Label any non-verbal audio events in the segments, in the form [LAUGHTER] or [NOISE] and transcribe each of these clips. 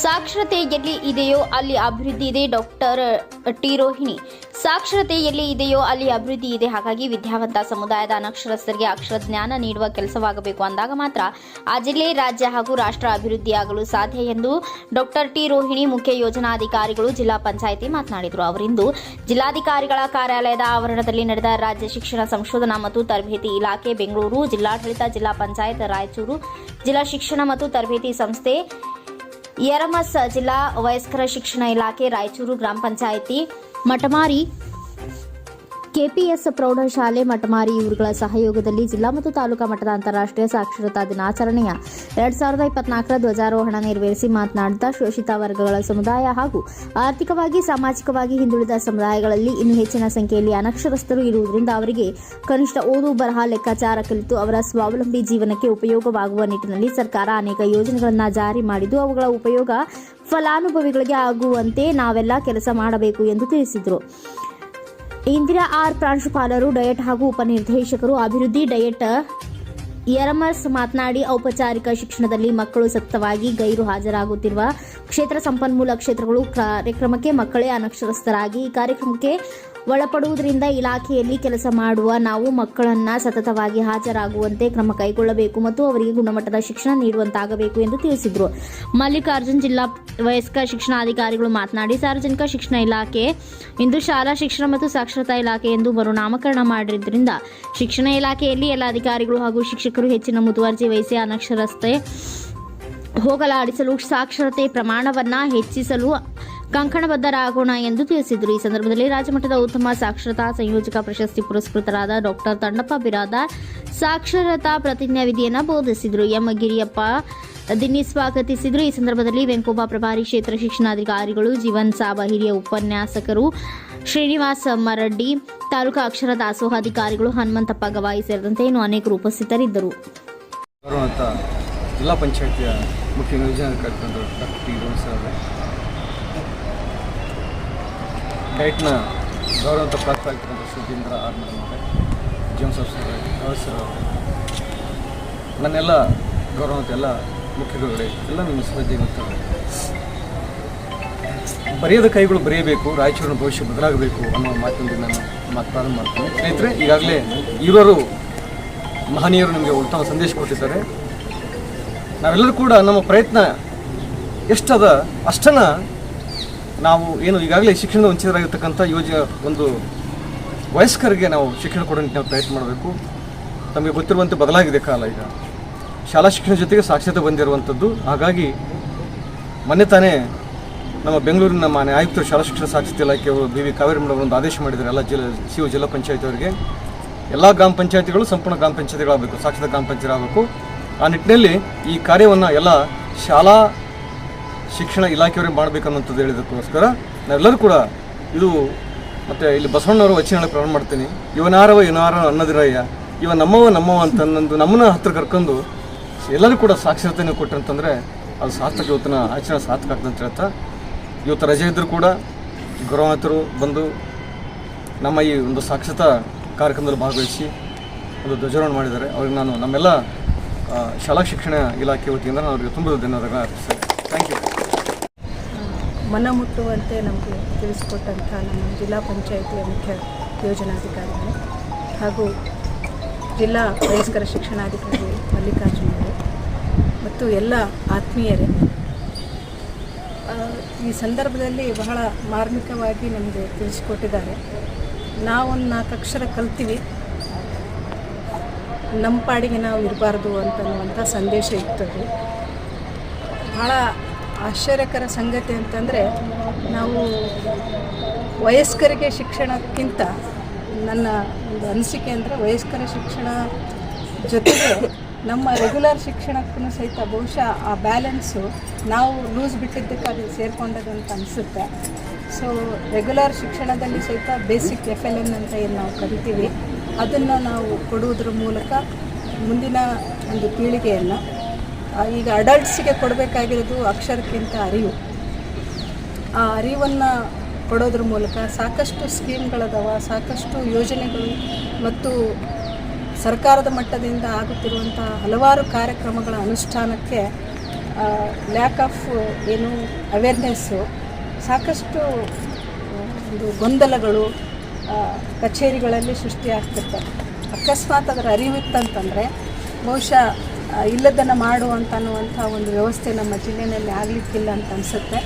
ಸಾಕ್ಷರತೆ ಎಲ್ಲಿ ಇದೆಯೋ ಅಲ್ಲಿ ಅಭಿವೃದ್ಧಿ ಇದೆ, ಡಾಕ್ಟರ್ ಟಿ ರೋಹಿಣಿ. ಸಾಕ್ಷರತೆ ಎಲ್ಲಿ ಇದೆಯೋ ಅಲ್ಲಿ ಅಭಿವೃದ್ಧಿ ಇದೆ. ಹಾಗಾಗಿ ವಿದ್ಯಾವಂತ ಸಮುದಾಯದ ಅನಕ್ಷರಸ್ಥರಿಗೆ ಅಕ್ಷರ ಜ್ಞಾನ ನೀಡುವ ಕೆಲಸವಾಗಬೇಕು ಅಂದಾಗ ಮಾತ್ರ ಆ ಜಿಲ್ಲೆ, ರಾಜ್ಯ ಹಾಗೂ ರಾಷ್ಟ್ರ ಅಭಿವೃದ್ಧಿಯಾಗಲು ಸಾಧ್ಯ ಎಂದು ಡಾಕ್ಟರ್ ಟಿ ರೋಹಿಣಿ ಮುಖ್ಯ ಯೋಜನಾಧಿಕಾರಿಗಳು ಜಿಲ್ಲಾ ಪಂಚಾಯಿತಿ ಮಾತನಾಡಿದರು. ಅವರಿಂದು ಜಿಲ್ಲಾಧಿಕಾರಿಗಳ ಕಾರ್ಯಾಲಯದ ಆವರಣದಲ್ಲಿ ನಡೆದ ರಾಜ್ಯ ಶಿಕ್ಷಣ ಸಂಶೋಧನಾ ಮತ್ತು ತರಬೇತಿ ಇಲಾಖೆ ಬೆಂಗಳೂರು, ಜಿಲ್ಲಾಡಳಿತ, ಜಿಲ್ಲಾ ಪಂಚಾಯತ್ ರಾಯಚೂರು, ಜಿಲ್ಲಾ ಶಿಕ್ಷಣ ಮತ್ತು ತರಬೇತಿ ಸಂಸ್ಥೆ ಯರಮಸ್ ಜಿಲ್ಲಾ ವಯಸ್ಕರ ಶಿಕ್ಷಣ ಇಲಾಖೆ ರಾಯಚೂರು ಗ್ರಾಮ ಪಂಚಾಯಿತಿ ಮಟಮಾರಿ ಕೆಪಿಎಸ್ ಪ್ರೌಢಶಾಲೆ ಮಟಮಾರಿ ಇವರುಗಳ ಸಹಯೋಗದಲ್ಲಿ ಜಿಲ್ಲಾ ಮತ್ತು ತಾಲೂಕಾ ಮಟ್ಟದ ಅಂತಾರಾಷ್ಟ್ರೀಯ ಸಾಕ್ಷರತಾ ದಿನಾಚರಣೆಯ ಎರಡ್ ಸಾವಿರದ ಇಪ್ಪತ್ನಾಲ್ಕರ ಧ್ವಜಾರೋಹಣ ನೆರವೇರಿಸಿ ಮಾತನಾಡಿದ ಶೋಷಿತ ವರ್ಗಗಳ ಸಮುದಾಯ ಹಾಗೂ ಆರ್ಥಿಕವಾಗಿ, ಸಾಮಾಜಿಕವಾಗಿ ಹಿಂದುಳಿದ ಸಮುದಾಯಗಳಲ್ಲಿ ಇನ್ನು ಹೆಚ್ಚಿನ ಸಂಖ್ಯೆಯಲ್ಲಿ ಅನಕ್ಷರಸ್ಥರು ಇರುವುದರಿಂದ ಅವರಿಗೆ ಕನಿಷ್ಠ ಓದು, ಬರಹ, ಲೆಕ್ಕಾಚಾರ ಕಲಿತು ಅವರ ಸ್ವಾವಲಂಬಿ ಜೀವನಕ್ಕೆ ಉಪಯೋಗವಾಗುವ ನಿಟ್ಟಿನಲ್ಲಿ ಸರ್ಕಾರ ಅನೇಕ ಯೋಜನೆಗಳನ್ನು ಜಾರಿ ಮಾಡಿದ್ದು, ಅವುಗಳ ಉಪಯೋಗ ಫಲಾನುಭವಿಗಳಿಗೆ ಆಗುವಂತೆ ನಾವೆಲ್ಲ ಕೆಲಸ ಮಾಡಬೇಕು ಎಂದು ತಿಳಿಸಿದರು. ಇಂದಿರಾ ಆರ್ ಪ್ರಾಂಶುಪಾಲರು ಡಯಟ್ ಹಾಗೂ ಉಪನಿರ್ದೇಶಕರು ಅಭಿವೃದ್ಧಿ ಡಯಟ್ ಯರಮಸ್ ಮಾತನಾಡಿ, ಔಪಚಾರಿಕ ಶಿಕ್ಷಣದಲ್ಲಿ ಮಕ್ಕಳು ಸತತವಾಗಿ ಗೈರು ಹಾಜರಾಗುತ್ತಿರುವ ಕ್ಷೇತ್ರ ಸಂಪನ್ಮೂಲ ಕ್ಷೇತ್ರಗಳು ಕಾರ್ಯಕ್ರಮಕ್ಕೆ ಮಕ್ಕಳೇ ಅನಕ್ಷರಸ್ಥರಾಗಿ ಈ ಕಾರ್ಯಕ್ರಮಕ್ಕೆ ಒಳಪಡುವುದರಿಂದ ಇಲಾಖೆಯಲ್ಲಿ ಕೆಲಸ ಮಾಡುವ ನಾವು ಮಕ್ಕಳನ್ನ ಸತತವಾಗಿ ಹಾಜರಾಗುವಂತೆ ಕ್ರಮ ಕೈಗೊಳ್ಳಬೇಕು ಮತ್ತು ಅವರಿಗೆ ಗುಣಮಟ್ಟದ ಶಿಕ್ಷಣ ನೀಡುವಂತಾಗಬೇಕು ಎಂದು ತಿಳಿಸಿದರು. ಮಲ್ಲಿಕಾರ್ಜುನ್ ಜಿಲ್ಲಾ ವಯಸ್ಕ ಶಿಕ್ಷಣಾಧಿಕಾರಿಗಳು ಮಾತನಾಡಿ, ಸಾರ್ವಜನಿಕ ಶಿಕ್ಷಣ ಇಲಾಖೆ ಇಂದು ಶಾಲಾ ಶಿಕ್ಷಣ ಮತ್ತು ಸಾಕ್ಷರತಾ ಇಲಾಖೆ ಎಂದು ಮರುನಾಮಕರಣ ಮಾಡಿದ್ದರಿಂದ ಶಿಕ್ಷಣ ಇಲಾಖೆಯಲ್ಲಿ ಎಲ್ಲ ಅಧಿಕಾರಿಗಳು ಹಾಗೂ ಶಿಕ್ಷಕರು ಹೆಚ್ಚಿನ ಮುತುವರ್ಜಿ ವಹಿಸಿ ಅನಕ್ಷರಸ್ತೆ ಹೋಗಲಾಡಿಸಲು ಸಾಕ್ಷರತೆ ಪ್ರಮಾಣವನ್ನ ಹೆಚ್ಚಿಸಲು ಕಂಕಣಬದ್ಧರಾಗೋಣ ಎಂದು ತಿಳಿಸಿದರು. ಈ ಸಂದರ್ಭದಲ್ಲಿ ರಾಜ್ಯಮಟ್ಟದ ಉತ್ತಮ ಸಾಕ್ಷರತಾ ಸಂಯೋಜಕ ಪ್ರಶಸ್ತಿ ಪುರಸ್ಕೃತರಾದ ಡಾಕ್ಟರ್ ತಂಡಪ್ಪ ಬಿರಾದಾರ್ ಸಾಕ್ಷರತಾ ಪ್ರತಿಜ್ಞಾ ವಿಧಿಯನ್ನು ಬೋಧಿಸಿದರು. ಎಂ ಗಿರಿಯಪ್ಪ ದಿನ್ನಿ ಸ್ವಾಗತಿಸಿದರು. ಈ ಸಂದರ್ಭದಲ್ಲಿ ವೆಂಕೋಬ ಪ್ರಭಾರಿ ಕ್ಷೇತ್ರ ಶಿಕ್ಷಣಾಧಿಕಾರಿಗಳು ಜೀವನ್ ಸಾಬ, ಹಿರಿಯ ಉಪನ್ಯಾಸಕರು ಶ್ರೀನಿವಾಸ ಮರಡ್ಡಿ, ತಾಲೂಕಾ ಅಕ್ಷರ ದಾಸೋಹಾಧಿಕಾರಿಗಳು ಹನುಮಂತಪ್ಪ ಗವಾಯಿ ಸೇರಿದಂತೆ ಇನ್ನು ಅನೇಕರು ಉಪಸ್ಥಿತರಿದ್ದರು. ಜಿಲ್ಲಾ ಪಂಚಾಯತಿಯ ಮುಖ್ಯ ಯೋಜನಾಧಿಕಾರಿ ಡಾಕ್ಟರ್ ಟಿ. ಡೈಟ್ನ ಗೌರವಂತ ಪ್ರಾಪ್ತರಾಗಿರ್ತಕ್ಕಂಥ ಸುಧೀಂದ್ರ ಆರ್ ಮೇಡಮ್ ಅವರೇ, ಜೇಮ್ಸ್ ಸರ್ ಸರ್ ಅವರೇ, ನನ್ನೆಲ್ಲ ಗೌರವಂತ ಎಲ್ಲ ಮುಖ್ಯಗಳೇ, ಎಲ್ಲ ನಿಮ್ಮ ಶ್ರದ್ಧೆ ಗೊತ್ತವೆ ಬರೆಯದ ಕೈಗಳು ಬರೆಯಬೇಕು, ರಾಯಚೂರಿನ ಭವಿಷ್ಯ ಬದಲಾಗಬೇಕು ಅನ್ನೋ ಮಾತಿನಲ್ಲಿ ನಾನು ಮಾತು ಪ್ರಾರಂಭ ಮಾಡ್ತೀನಿ. ಸ್ನೇಹಿತರೆ, ಈಗಾಗಲೇ ಇವರು ಮಹನೀಯರು ನಿಮಗೆ ಉತ್ತಮ ಸಂದೇಶ ಕೊಟ್ಟಿದ್ದಾರೆ. ನಾವೆಲ್ಲರೂ ಕೂಡ ನಮ್ಮ ಪ್ರಯತ್ನ ಎಷ್ಟದ ಅಷ್ಟನ್ನ ನಾವು ಏನು ಈಗಾಗಲೇ ಶಿಕ್ಷಣದ ವಂಚಿತರಾಗಿರ್ತಕ್ಕಂಥ ಯೋಜ ಒಂದು ವಯಸ್ಕರಿಗೆ ನಾವು ಶಿಕ್ಷಣ ಕೊಡೋ ನಾವು ಪ್ರಯತ್ನ ಮಾಡಬೇಕು. ತಮಗೆ ಗೊತ್ತಿರುವಂತೆ ಬದಲಾಗಿದೆ ಕಾಲ ಈಗ. ಶಾಲಾ ಶಿಕ್ಷಣ ಜೊತೆಗೆ ಸಾಕ್ಷರತೆ ಬಂದಿರುವಂಥದ್ದು. ಹಾಗಾಗಿ ಮೊನ್ನೆ ತಾನೇ ನಮ್ಮ ಬೆಂಗಳೂರಿನ ಮಾನ್ಯ ಆಯುಕ್ತರು ಶಾಲಾ ಶಿಕ್ಷಣ ಸಾಕ್ಷರತೆ ಇಲಾಖೆಯವರು ಬಿ ವಿ ಕಾವೇರಿ ಮೇಡಮ್ ಒಂದು ಆದೇಶ ಮಾಡಿದ್ದಾರೆ. ಎಲ್ಲ ಜಿಲ್ಲಾ ಸಿ ಒ ಜಿಲ್ಲಾ ಪಂಚಾಯತ್ ಅವರಿಗೆ. ಎಲ್ಲ ಗ್ರಾಮ ಪಂಚಾಯತಿಗಳು ಸಂಪೂರ್ಣ ಗ್ರಾಮ ಪಂಚಾಯತಿಗಳಾಗಬೇಕು. ಸಾಕ್ಷರತಾ ಗ್ರಾಮ ಪಂಚಾಯತ್ ಆಗಬೇಕು ಆ ನಿಟ್ಟಿನಲ್ಲಿ ಈ ಕಾರ್ಯವನ್ನು ಎಲ್ಲ ಶಾಲಾ ಶಿಕ್ಷಣ ಇಲಾಖೆಯವರೇ ಮಾಡಬೇಕನ್ನುವಂಥದ್ದು ಹೇಳಿದಕ್ಕೋಸ್ಕರ ನಾವೆಲ್ಲರೂ ಕೂಡ ಇದು ಮತ್ತು ಇಲ್ಲಿ ಬಸವಣ್ಣವರು ವಚನಗಳ ಪ್ರಾರಂಭ ಮಾಡ್ತೀನಿ. ಇವನಾರವ ಇವನಾರ ಅನ್ನದಿರಯ್ಯ. ಇವ ನಮ್ಮವ ನಮ್ಮವ ಅನ್ನೋದು ನಮ್ಮನ್ನ ಹತ್ರ ಕರ್ಕೊಂಡು ಎಲ್ಲರೂ ಕೂಡ ಸಾಕ್ಷರತೆಯನ್ನು ಕೊಟ್ಟಂತಂದರೆ ಅದು ಸಾರ್ಥಕ ಇವತ್ತಿನ ಆಚರಣೆ ಸಾರ್ಥಕ ಅಂತ ಹೇಳ್ತಾ, ಇವತ್ತು ರಜೆ ಇದ್ದರೂ ಕೂಡ ಗೌರವಾಂತರು ಬಂದು ನಮ್ಮ ಈ ಒಂದು ಸಾಕ್ಷರತಾ ಕಾರ್ಯಕ್ರಮದಲ್ಲಿ ಭಾಗವಹಿಸಿ ಒಂದು ಧ್ವಜಾರೋಹಣ ಮಾಡಿದ್ದಾರೆ. ಅವ್ರಿಗೆ ನಾನು ನಮ್ಮೆಲ್ಲ ಶಾಲಾ ಶಿಕ್ಷಣ ಇಲಾಖೆ ವತಿಯಿಂದ ನಾನು ಅವರಿಗೆ ತುಂಬ ಧನ್ಯವಾದಗಳು ಅರ್ಪಿಸ್ತೇನೆ. ಥ್ಯಾಂಕ್ ಯು ಮನ ಮುಟ್ಟುವಂತೆ ನಮಗೆ ತಿಳಿಸಿಕೊಟ್ಟಂಥ ನಮ್ಮ ಜಿಲ್ಲಾ ಪಂಚಾಯಿತಿಯ ಮುಖ್ಯ ಯೋಜನಾಧಿಕಾರಿಗಳು ಹಾಗೂ ಜಿಲ್ಲಾ ವಯಸ್ಕರ ಶಿಕ್ಷಣಾಧಿಕಾರಿ ಮಲ್ಲಿಕಾರ್ಜುನರು ಮತ್ತು ಎಲ್ಲ ಆತ್ಮೀಯರೇ. ಈ ಸಂದರ್ಭದಲ್ಲಿ ಬಹಳ ಮಾರ್ಮಿಕವಾಗಿ ನಮಗೆ ತಿಳಿಸಿಕೊಟ್ಟಿದ್ದಾರೆ. ನಾವೊಂದು ನಾಲ್ಕು ಅಕ್ಷರ ಕಲ್ತೀವಿ. ನಮ್ಮ ಪಾಡಿಗೆ ನಾವು ಇರಬಾರ್ದು ಅಂತನ್ನುವಂಥ ಸಂದೇಶ ಇತ್ತು ಭಾಳ ಆಶ್ಚರ್ಯಕರ ಸಂಗತಿ ಅಂತಂದರೆ, ನಾವು ವಯಸ್ಕರಿಗೆ ಶಿಕ್ಷಣಕ್ಕಿಂತ ನನ್ನ ಒಂದು ಅನಿಸಿಕೆ ಅಂದರೆ ವಯಸ್ಕರ ಶಿಕ್ಷಣ ಜೊತೆಗೆ ನಮ್ಮ ರೆಗ್ಯುಲರ್ ಶಿಕ್ಷಣಕ್ಕೂ ಸಹಿತ ಬಹುಶಃ ಆ ಬ್ಯಾಲೆನ್ಸು ನಾವು ಲೂಸ್ ಬಿಟ್ಟಿದ್ದಕ್ಕೆ ಅದು ಸೇರಿಕೊಂಡದಂತ ಅನಿಸುತ್ತೆ. ಸೊ ರೆಗ್ಯುಲರ್ ಶಿಕ್ಷಣದಲ್ಲಿ ಸಹಿತ ಬೇಸಿಕ್ ಎಫ್ ಎಲ್ ಎನ್ ಅಂತ ಏನು ನಾವು ಕರಿತೀವಿ, ಅದನ್ನು ನಾವು ಕೊಡುವುದರ ಮೂಲಕ ಮುಂದಿನ ಒಂದು ಪೀಳಿಗೆಯನ್ನು ಈಗ ಅಡಲ್ಟ್ಸಿಗೆ ಕೊಡಬೇಕಾಗಿರೋದು ಅಕ್ಷರಕ್ಕಿಂತ ಅರಿವು. ಆ ಅರಿವನ್ನು ಕೊಡೋದ್ರ ಮೂಲಕ ಸಾಕಷ್ಟು ಸ್ಕೀಮ್ಗಳದಾವ, ಸಾಕಷ್ಟು ಯೋಜನೆಗಳು ಮತ್ತು ಸರ್ಕಾರದ ಮಟ್ಟದಿಂದ ಆಗುತ್ತಿರುವಂಥ ಹಲವಾರು ಕಾರ್ಯಕ್ರಮಗಳ ಅನುಷ್ಠಾನಕ್ಕೆ ಲ್ಯಾಕ್ ಆಫ್ ಏನು ಅವೇರ್ನೆಸ್ಸು ಸಾಕಷ್ಟು, ಒಂದು ಗೊಂದಲಗಳು ಕಚೇರಿಗಳಲ್ಲಿ ಸೃಷ್ಟಿಯಾಗ್ತಿರ್ತವೆ ಅಕಸ್ಮಾತ್ ಅದರ ಅರಿವಿತ್ತಂತಂದರೆ ಬಹುಶಃ ಇಲ್ಲದನ್ನು ಮಾಡುವಂತ ಅನ್ನುವಂಥ ಒಂದು ವ್ಯವಸ್ಥೆ ನಮ್ಮ ಜಿಲ್ಲೆಯಲ್ಲಿ ಆಗಲಿಕ್ಕಿಲ್ಲ ಅಂತ ಅನಿಸುತ್ತೆ.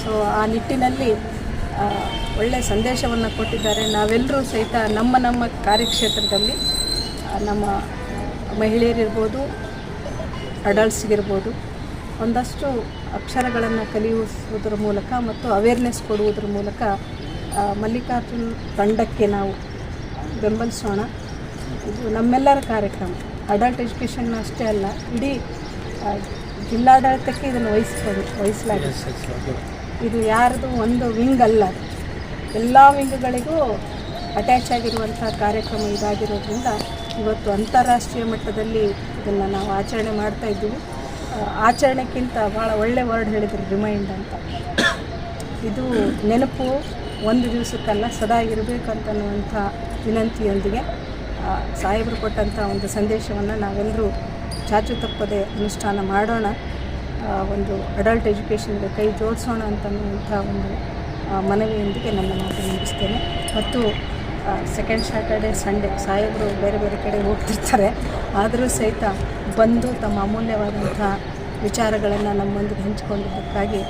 ಸೊ ಆ ನಿಟ್ಟಿನಲ್ಲಿ ಒಳ್ಳೆಯ ಸಂದೇಶವನ್ನು ಕೊಟ್ಟಿದ್ದಾರೆ. ನಾವೆಲ್ಲರೂ ಸಹಿತ ನಮ್ಮ ನಮ್ಮ ಕಾರ್ಯಕ್ಷೇತ್ರದಲ್ಲಿ ನಮ್ಮ ಮಹಿಳೆಯರಿರ್ಬೋದು, ಅಡಲ್ಟ್ಸ್ಗಿರ್ಬೋದು, ಒಂದಷ್ಟು ಅಕ್ಷರಗಳನ್ನು ಕಲಿಯುವುದರ ಮೂಲಕ ಮತ್ತು ಅವೇರ್ನೆಸ್ ಕೊಡುವುದರ ಮೂಲಕ ಮಲ್ಲಿಕಾರ್ಜುನ್ ತಂಡಕ್ಕೆ ನಾವು ಬೆಂಬಲಿಸೋಣ. ಇದು ನಮ್ಮೆಲ್ಲರ ಕಾರ್ಯಕ್ರಮ. ಅಡಲ್ಟ್ ಎಜುಕೇಷನ್ ಅಷ್ಟೇ ಅಲ್ಲ ಇಡೀ ಜಿಲ್ಲಾಡಳಿತಕ್ಕೆ ಇದನ್ನು ವಹಿಸ್ಬೋದು ವಹಿಸಲಾಗಿದೆ. ಇದು ಯಾರದು ಒಂದು ವಿಂಗ್ ಅಲ್ಲ. ಎಲ್ಲ ವಿಂಗ್ಗಳಿಗೂ ಅಟ್ಯಾಚ್ ಆಗಿರುವಂಥ ಕಾರ್ಯಕ್ರಮ ಇದಾಗಿರೋದ್ರಿಂದ ಇವತ್ತು ಅಂತಾರಾಷ್ಟ್ರೀಯ ಮಟ್ಟದಲ್ಲಿ ಇದನ್ನು ನಾವು ಆಚರಣೆ ಮಾಡ್ತಾ ಇದ್ದೀವಿ. ಆಚರಣೆಗಿಂತ ಆಚರಣೆಕ್ಕಿಂತ ಭಾಳ ಒಳ್ಳೆ ವರ್ಡ್ ಹೇಳಿದ್ರು ರಿಮೈಂಡ್ ಅಂತ. ಇದು ನೆನಪು ಒಂದು ದಿವಸಕ್ಕಲ್ಲ ಸದಾ ಇರಬೇಕು ಅಂತನ್ನುವಂಥ ವಿನಂತಿಯೊಂದಿಗೆ ಸಾಹೇಬರು ಕೊಟ್ಟಂಥ ಒಂದು ಸಂದೇಶವನ್ನು ನಾವೆಲ್ಲರೂ ಚಾಚು ತಪ್ಪದೆ ಅನುಷ್ಠಾನ ಮಾಡೋಣ ಒಂದು ಅಡಲ್ಟ್ ಎಜುಕೇಷನ್ಗೆ ಕೈ ಜೋಡಿಸೋಣ ಅಂತನ್ನುವಂಥ ಒಂದು ಮನವಿಯೊಂದಿಗೆ ನನ್ನ ಮಾತು ಮುಗಿಸ್ತೇನೆ. ಮತ್ತು ಸೆಕೆಂಡ್ ಸ್ಯಾಟರ್ಡೆ ಸಂಡೇ ಸಾಹೇಬರು ಬೇರೆ ಬೇರೆ ಕಡೆ ಹೋಗ್ತಿರ್ತಾರೆ. ಆದರೂ ಸಹಿತ ಬಂದು ತಮ್ಮ ಅಮೂಲ್ಯವಾದಂಥ ವಿಚಾರಗಳನ್ನು ನಮ್ಮೊಂದಿಗೆ ಹಂಚಿಕೊಂಡಿದ್ದಕ್ಕಾಗಿ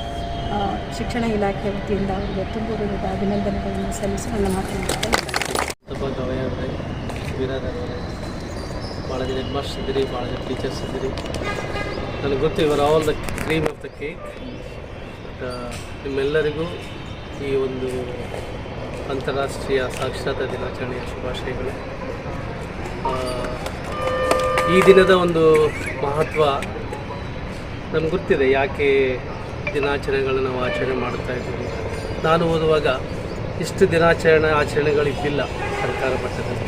ಶಿಕ್ಷಣ ಇಲಾಖೆ ವತಿಯಿಂದ ಅವರಿಗೆ ತುಂಬು ಅಭಿನಂದನೆಗಳನ್ನು ಸಲ್ಲಿಸಿ ನನ್ನ ಮಾತು ಮುಗಿಸ್ತೇನೆ ತುಂಬ ಗವಯ ಅವರೇ ಭಾಳ ಜನ ಹೆಡ್ ಮಾಸ್ಟರ್ ಇದ್ದೀರಿ ಭಾಳ ಜನ ಟೀಚರ್ಸ್ ಇದ್ದೀರಿ ನನಗೆ ಗೊತ್ತು ಇವರ್ all the cream of the cake but ನಿಮ್ಮೆಲ್ಲರಿಗೂ ಈ ಒಂದು ಅಂತಾರಾಷ್ಟ್ರೀಯ ಸಾಕ್ಷರತಾ ದಿನಾಚರಣೆಯ ಶುಭಾಶಯಗಳು. ಈ ದಿನದ ಒಂದು ಮಹತ್ವ ನಮ್ಗೆ ಗೊತ್ತಿದೆ, ಯಾಕೆ ದಿನಾಚರಣೆಗಳನ್ನ ನಾವು ಆಚರಣೆ ಮಾಡ್ತಾ ಇದ್ದೀವಿ. ನಾನು ಓದುವಾಗ ಇಷ್ಟು ದಿನಾಚರಣೆ ಆಚರಣೆಗಳು ಇದ್ದಿಲ್ಲ ಸರ್ಕಾರ ಮಟ್ಟದಲ್ಲಿ.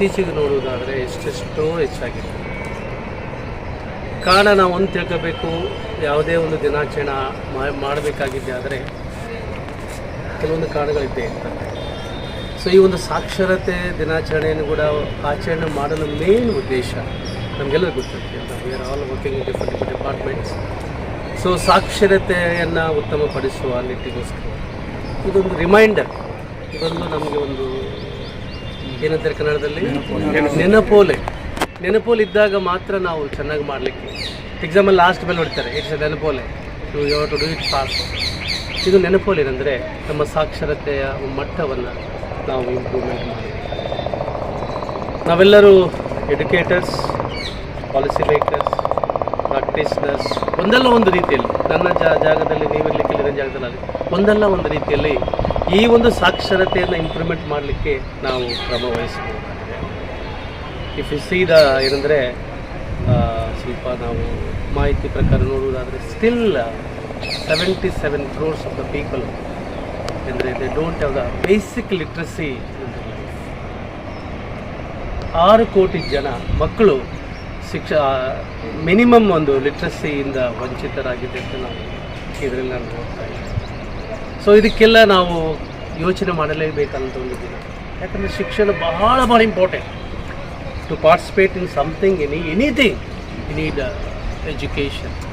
ಇತ್ತೀಚೆಗೆ ನೋಡುವುದಾದರೆ ಎಷ್ಟೆಷ್ಟೋ ಹೆಚ್ಚಾಗಿದೆ. ಕಾರಣ ನಾವು ಒಂದು ತಿಳ್ಕೋಬೇಕು, ಯಾವುದೇ ಒಂದು ದಿನಾಚರಣೆ ಮಾಡಬೇಕಾಗಿದೆ ಆದರೆ ಕೆಲವೊಂದು ಕಾರಣಗಳಿದ್ದೇ ಇರ್ತವೆ ಸೊ ಈ ಒಂದು ಸಾಕ್ಷರತೆ ದಿನಾಚರಣೆಯನ್ನು ಕೂಡ ಆಚರಣೆ ಮಾಡಲು ಮೇನ್ ಉದ್ದೇಶ ನಮಗೆಲ್ಲ ಗೊತ್ತಿರುತ್ತೆ. We are all working in different departments so ಸಾಕ್ಷರತೆಯನ್ನು ಉತ್ತಮಪಡಿಸುವ ನಿಟ್ಟಿಗೋಸ್ಕರ. ಇದೊಂದು ರಿಮೈಂಡರ್ ಇದೊಂದು ನಮಗೆ ಒಂದು ಏನಂತಾರೆ ಕನ್ನಡದಲ್ಲಿ? ನೆನಪೋಲೆ. ನೆನಪೋಲೆ. ಇದ್ದಾಗ ಮಾತ್ರ ನಾವು ಚೆನ್ನಾಗಿ ಮಾಡಲಿಕ್ಕೆ. ಎಕ್ಸಾಮಲ್ಲಿ ಲಾಸ್ಟ್ ಮೇಲೆ ನೋಡ್ತಾರೆ it's ನೆನಪೋಲೆ. To you to do it fast ಇದು ನೆನಪೋಲೆ ಏನಂದರೆ ನಮ್ಮ ಸಾಕ್ಷರತೆಯ ಮಟ್ಟವನ್ನು ನಾವು ಇಂಪ್ರೂವ್ಮೆಂಟ್ ಮಾಡಿ ನಾವೆಲ್ಲರೂ ಎಡ್ಯುಕೇಟರ್ಸ್ ಪಾಲಿಸಿ ಮೇಕರ್ಸ್ ಪ್ರಾಕ್ಟೀಸ್ನರ್ಸ್ ಒಂದಲ್ಲ ಒಂದು ರೀತಿಯಲ್ಲಿ ನನ್ನ ಜಾಗದಲ್ಲಿ ನೀವಿರಲಿಕ್ಕೆ ಇಲ್ಲಿನ ಜಾಗದಲ್ಲಿ ಒಂದಲ್ಲ ಒಂದು ರೀತಿಯಲ್ಲಿ ಈ ಒಂದು ಸಾಕ್ಷರತೆಯನ್ನು ಇಂಪ್ರೂವ್ಮೆಂಟ್ ಮಾಡಲಿಕ್ಕೆ ನಾವು ಕ್ರಮ ವಹಿಸಬಹುದಾಗಿದೆ. ಇಫ್ ಯು ಸೀದ ಏನಂದರೆ ಸ್ವಲ್ಪ ನಾವು ಮಾಹಿತಿ ಪ್ರಕಾರ ನೋಡುವುದಾದರೆ still seventy seven crores of the people ಅಂದರೆ they don't have the basic literacy ಆರು ಕೋಟಿ ಜನ ಮಕ್ಕಳು ಶಿಕ್ಷ ಮಿನಿಮಮ್ ಒಂದು ಲಿಟ್ರಸಿಯಿಂದ ವಂಚಿತರಾಗಿದೆ ಅಂತ ನಾವು ಇದರಲ್ಲಿ ನಾನು ನೋಡ್ತಾ ಇದ್ದೀನಿ. ಸೊ ಇದಕ್ಕೆಲ್ಲ ನಾವು ಯೋಚನೆ ಮಾಡಲೇಬೇಕಂತ ಒಂದು ದಿನ. ಯಾಕಂದರೆ ಶಿಕ್ಷಣ ಬಹಳ ಭಾಳ important to participate in something any anything you need education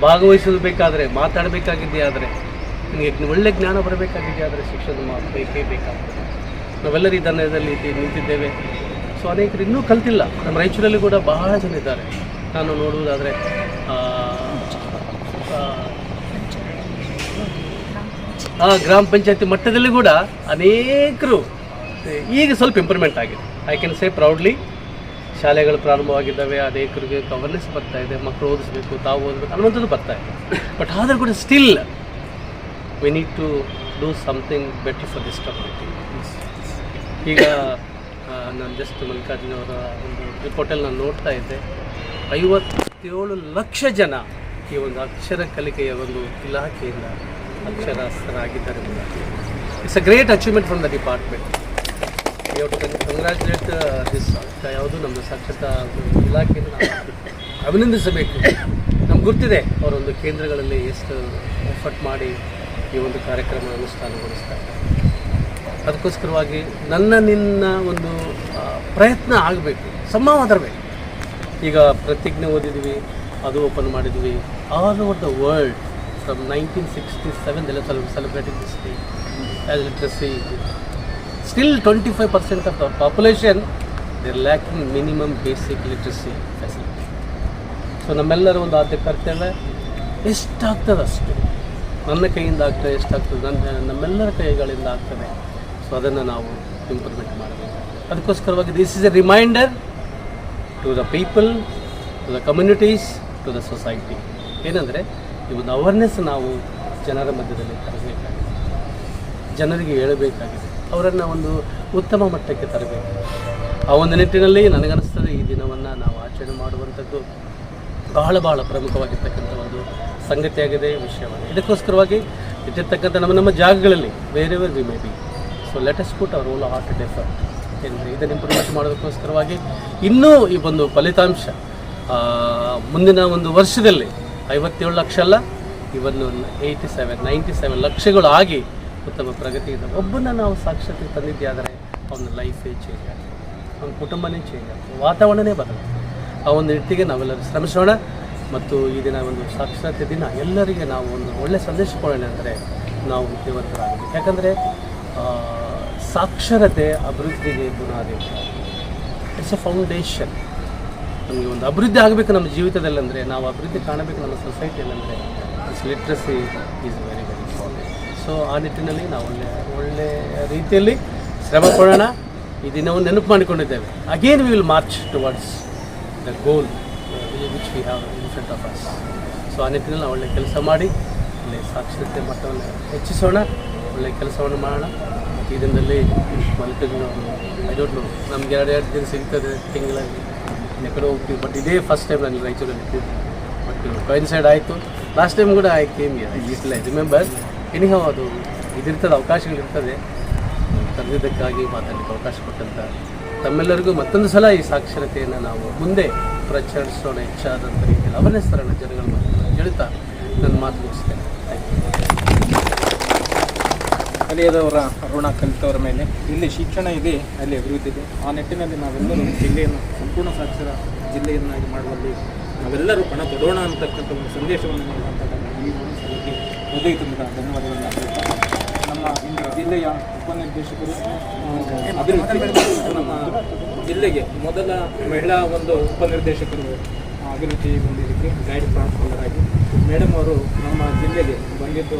ಭಾಗವಹಿಸಲು ಬೇಕಾದರೆ, ಮಾತಾಡಬೇಕಾಗಿದ್ದೆ ಆದರೆ, ನಿಮಗೆ ಒಳ್ಳೆ ಜ್ಞಾನ ಬರಬೇಕಾಗಿದೆ ಆದರೆ ಶಿಕ್ಷಣ ಬೇಕೇ ಬೇಕಾಗ್ತದೆ. ನಾವೆಲ್ಲರೂ ಈ ದನದಲ್ಲಿ ನಿಂತಿದ್ದೇವೆ. ಸೊ ಅನೇಕರು ಇನ್ನೂ ಕಲ್ತಿಲ್ಲ. ನಮ್ಮ ರಾಯಚೂರಲ್ಲಿ ಕೂಡ ಬಹಳ ಜನ ಇದ್ದಾರೆ. ನಾನು ನೋಡುವುದಾದರೆ ಆ, ಆ, ಆ ಗ್ರಾಮ ಪಂಚಾಯತಿ ಮಟ್ಟದಲ್ಲಿ ಕೂಡ ಅನೇಕರು, ಈಗ ಸ್ವಲ್ಪ ಇಂಪ್ರೂವ್ಮೆಂಟ್ ಆಗಿದೆ. ಐ ಕ್ಯಾನ್ ಸೇ ಪ್ರೌಡ್ಲಿ ಶಾಲೆಗಳು ಪ್ರಾರಂಭವಾಗಿದ್ದಾವೆ, ಅನೇಕರಿಗೆ ಅವೇರ್ನೆಸ್ ಬರ್ತಾ ಇದೆ ಮಕ್ಕಳು ಓದಿಸ್ಬೇಕು, ತಾವು ಓದಬೇಕು ಅನ್ನುವಂಥದ್ದು ಬರ್ತಾ ಇದೆ. ಬಟ್ ಆದರೂ ಕೂಡ still we need to do something better for this community ಈಗ ನಾನು ಜಸ್ಟ್ ಮಲ್ಲಿಕಾರ್ಜುನ ಅವರ ಒಂದು ರಿಪೋರ್ಟಲ್ಲಿ ನಾನು ನೋಡ್ತಾ ಇದ್ದೆ. ಐವತ್ತೇಳು ಲಕ್ಷ ಜನ ಈ ಒಂದು ಅಕ್ಷರ ಕಲಿಕೆಯ ಒಂದು ಇಲಾಖೆಯಿಂದ ಅಕ್ಷರಾಸ್ಯರಾಗಿದ್ದಾರೆ it's a great achievement from the department you to congratulate this ಯಾವುದು ನಮ್ಮದು ಸಾಕ್ಷರತಾ ಇಲಾಖೆಯನ್ನು ನಾವು [COUGHS] ಅಭಿನಂದಿಸಬೇಕು. ನಮ್ಗೆ ಗೊತ್ತಿದೆ ಅವರೊಂದು ಕೇಂದ್ರಗಳಲ್ಲಿ ಎಷ್ಟು ಎಫರ್ಟ್ ಮಾಡಿ ಈ ಒಂದು ಕಾರ್ಯಕ್ರಮ ಅನುಷ್ಠಾನಗೊಳಿಸ್ತಾರೆ ಅದಕ್ಕೋಸ್ಕರವಾಗಿ ನನ್ನ, ನಿನ್ನ ಒಂದು ಪ್ರಯತ್ನ ಆಗಬೇಕು. ಸಂಭವದರಬೇಕು ಈಗ ಪ್ರತಿಜ್ಞೆ ಓದಿದ್ವಿ, ಅದು ಓಪನ್ ಮಾಡಿದ್ವಿ. All over the world from nineteen sixty are ಎಲ್ಲ this day. As literacy still twenty five percent population they are lacking minimum basic literacy facility so ನಮ್ಮೆಲ್ಲರ ಒಂದು ಆದ್ಯ ಕರ್ತವ್ಯ, ಎಷ್ಟಾಗ್ತದೆ ಅಷ್ಟು? ನನ್ನ ಕೈಯಿಂದ ಆಗ್ತದೆ, ಎಷ್ಟಾಗ್ತದೆ? ನನ್ನ, ನಮ್ಮೆಲ್ಲರ ಕೈಗಳಿಂದ ಆಗ್ತದೆ. ಸೊ ಅದನ್ನು ನಾವು ಇಂಪ್ರೂವ್ಮೆಂಟ್ ಮಾಡಬೇಕು. ಅದಕ್ಕೋಸ್ಕರವಾಗಿ this is a reminder to the people to the communities to the society ಏನಂದರೆ ಈ ಒಂದು ಅವೇರ್ನೆಸ್ ನಾವು ಜನರ ಮಧ್ಯದಲ್ಲಿ ತರಬೇಕಾಗಿದೆ. ಜನರಿಗೆ ಹೇಳಬೇಕಾಗಿದೆ. ಅವರನ್ನು ಒಂದು ಉತ್ತಮ ಮಟ್ಟಕ್ಕೆ ತರಬೇಕು. ಆ ಒಂದು ನಿಟ್ಟಿನಲ್ಲಿ ನನಗನ್ನಿಸ್ತದೆ ಈ ದಿನವನ್ನು ನಾವು ಆಚರಣೆ ಮಾಡುವಂಥದ್ದು ಬಹಳ ಬಹಳ ಪ್ರಮುಖವಾಗಿರ್ತಕ್ಕಂಥ ಒಂದು ಸಂಗತಿಯಾಗಿದೆ ವಿಷಯವಾಗಿದೆ ಇದಕ್ಕೋಸ್ಕರವಾಗಿ ಇಟ್ಟಿರ್ತಕ್ಕಂಥ ನಮ್ಮ ನಮ್ಮ ಜಾಗಗಳಲ್ಲಿ ಬೇರೆ ಬೇರೆ we maybe so let's put our whole heart defer ಏನಂದರೆ ಇದನ್ನು ಇಂಪ್ರೂವ್ಮೆಂಟ್ ಮಾಡೋದಕ್ಕೋಸ್ಕರವಾಗಿ ಇನ್ನೂ ಈ ಒಂದು ಫಲಿತಾಂಶ ಮುಂದಿನ ಒಂದು ವರ್ಷದಲ್ಲಿ ಐವತ್ತೇಳು ಲಕ್ಷ ಅಲ್ಲ, ಇವನ್ನು ಏಯ್ಟಿ ಸೆವೆನ್ ನೈಂಟಿ ಸೆವೆನ್ ಲಕ್ಷಗಳು ಆಗಿ ಉತ್ತಮ ಪ್ರಗತಿ ಇದೆ. ಒಬ್ಬನ ನಾವು ಸಾಕ್ಷರತೆ ತಂದಿದ್ದೆ ಆದರೆ ಅವನ ಲೈಫೇ ಚೇಂಜ್ ಆಗ್ತದೆ. ಅವನ ಕುಟುಂಬನೇ ಚೇಂಜ್ ಆಗ್ತದೆ. ವಾತಾವರಣನೇ ಬದಲಾಗ್ತದೆ. ಆ ಒಂದು ನಿಟ್ಟಿಗೆ ನಾವೆಲ್ಲರೂ ಶ್ರಮಿಸೋಣ. ಮತ್ತು ಈ ದಿನ ಒಂದು ಸಾಕ್ಷರತೆ ದಿನ. ಎಲ್ಲರಿಗೆ ನಾವು ಒಂದು ಒಳ್ಳೆಯ ಸಂದೇಶ ಕೊಡೋಣ ಅಂದರೆ ನಾವು ವಿದ್ಯಾವಂತರಾಗಬೇಕು ಯಾಕಂದರೆ ಸಾಕ್ಷರತೆ ಅಭಿವೃದ್ಧಿಗೆ ಬುನಾದಿ ಇಟ್ಸ್ ಅ ಫೌಂಡೇಶನ್ ನಮಗೆ ಒಂದು ಅಭಿವೃದ್ಧಿ ಆಗಬೇಕು ನಮ್ಮ ಜೀವಿತದಲ್ಲಿ ಅಂದರೆ, ನಾವು ಅಭಿವೃದ್ಧಿ ಕಾಣಬೇಕು ನಮ್ಮ ಸೊಸೈಟಿಯಲ್ಲಿ ಅಂದರೆ literacy is very very important so ಆ ನಿಟ್ಟಿನಲ್ಲಿ ನಾವು ಒಳ್ಳೆ ಒಳ್ಳೆ ರೀತಿಯಲ್ಲಿ ಶ್ರಮ ಕೊಡೋಣ ಈ ದಿನವನ್ನು ನೆನಪು ಮಾಡಿಕೊಂಡಿದ್ದೇವೆ. Again we will march towards the goal which we have in front of us so ಆ ನಿಟ್ಟಿನಲ್ಲಿ ನಾವು ಒಳ್ಳೆ ಕೆಲಸ ಮಾಡಿ, ಒಳ್ಳೆ ಸಾಕ್ಷರತೆ ಮಟ್ಟವನ್ನು ಹೆಚ್ಚಿಸೋಣ, ಒಳ್ಳೆ ಕೆಲಸವನ್ನು ಮಾಡೋಣ. ಈ ದಿನದಲ್ಲಿ ಮಲ್ಕೊಂಡು ಐ ಡೋಂಟ್ ನೋ ನಮ್ಗೆ ಎರಡು ಎರಡು ದಿನ ಸಿಗ್ತದೆ, ತಿಂಗಳಲ್ಲಿ. ಈ ಕಡೆ ಹೋಗ್ತೀವಿ. ಬಟ್ ಇದೇ ಫಸ್ಟ್ ಟೈಮ್ ನಾನು ರಾಯಚೂರಲ್ಲಿ ಇರ್ತಿದ್ದೆ ಬಟ್ ಕೈನ್ಸೈಡ್ ಆಯಿತು. ಲಾಸ್ಟ್ ಟೈಮ್ ಕೂಡ ಐ ಕೇಮ್ ಇಟ್ಲ ರಿಮೆಂಬರ್ ಎನಿಹೋ ಅದು ಇದಿರ್ತದೆ ಅವಕಾಶಗಳಿರ್ತದೆ ಕರೆದಿದ್ದಕ್ಕಾಗಿ ಮಾತಾಡಲಿಕ್ಕೆ ಅವಕಾಶ ಕೊಟ್ಟಂತ ತಮ್ಮೆಲ್ಲರಿಗೂ ಮತ್ತೊಂದು ಸಲ ಈ ಸಾಕ್ಷರತೆಯನ್ನು ನಾವು ಮುಂದೆ ಪ್ರಚರಿಸೋಣ ಹೆಚ್ಚಾದಂಥ ರೀತಿಯಲ್ಲಿ ಅವನೇ ಸರಣ ಜನಗಳ ಮಾತು ಹೇಳ್ತಾ ನನ್ನ ಮಾತು ಮುಗಿಸ್ತೇನೆ ಥ್ಯಾಂಕ್ ಯು ಕಲಿಯದವರ ಋಣ ಕಲಿತವರ ಮೇಲೆ ಇಲ್ಲಿ ಶಿಕ್ಷಣ ಇದೆ, ಅಲ್ಲಿ ಅಭಿವೃದ್ಧಿ ಇದೆ. ಆ ನಿಟ್ಟಿನಲ್ಲಿ ನಾವೆಲ್ಲರೂ ಜಿಲ್ಲೆಯನ್ನು ಸಂಪೂರ್ಣ ಸಾಕ್ಷರ ಜಿಲ್ಲೆಯನ್ನಾಗಿ ಮಾಡುವಲ್ಲಿ ನಾವೆಲ್ಲರೂ ಪಣ ತೊಡೋಣ ಅಂತಕ್ಕಂಥ ಒಂದು ಸಂದೇಶವನ್ನು ನೀಡುವಂಥದ್ದು ಈ ಒಂದು ಹೃದಯ ತುಂಬಿದ ಧನ್ಯವಾದಗಳನ್ನು ನಮ್ಮ ಜಿಲ್ಲೆಯ ಉಪನಿರ್ದೇಶಕರು ಅಭಿವೃದ್ಧಿ ನಮ್ಮ ಜಿಲ್ಲೆಗೆ ಮೊದಲ ಮಹಿಳಾ ಒಂದು ಉಪನಿರ್ದೇಶಕರು ಅಭಿವೃದ್ಧಿ ಹೊಂದಿದ್ದಕ್ಕೆ ಗೈಡ್ ಟ್ರಾನ್ಸ್ಫಾರ್ಮರ್ ಆಗಿ ಮೇಡಮ್ ಅವರು ನಮ್ಮ ಜಿಲ್ಲೆಗೆ ಬಂದಿದ್ದು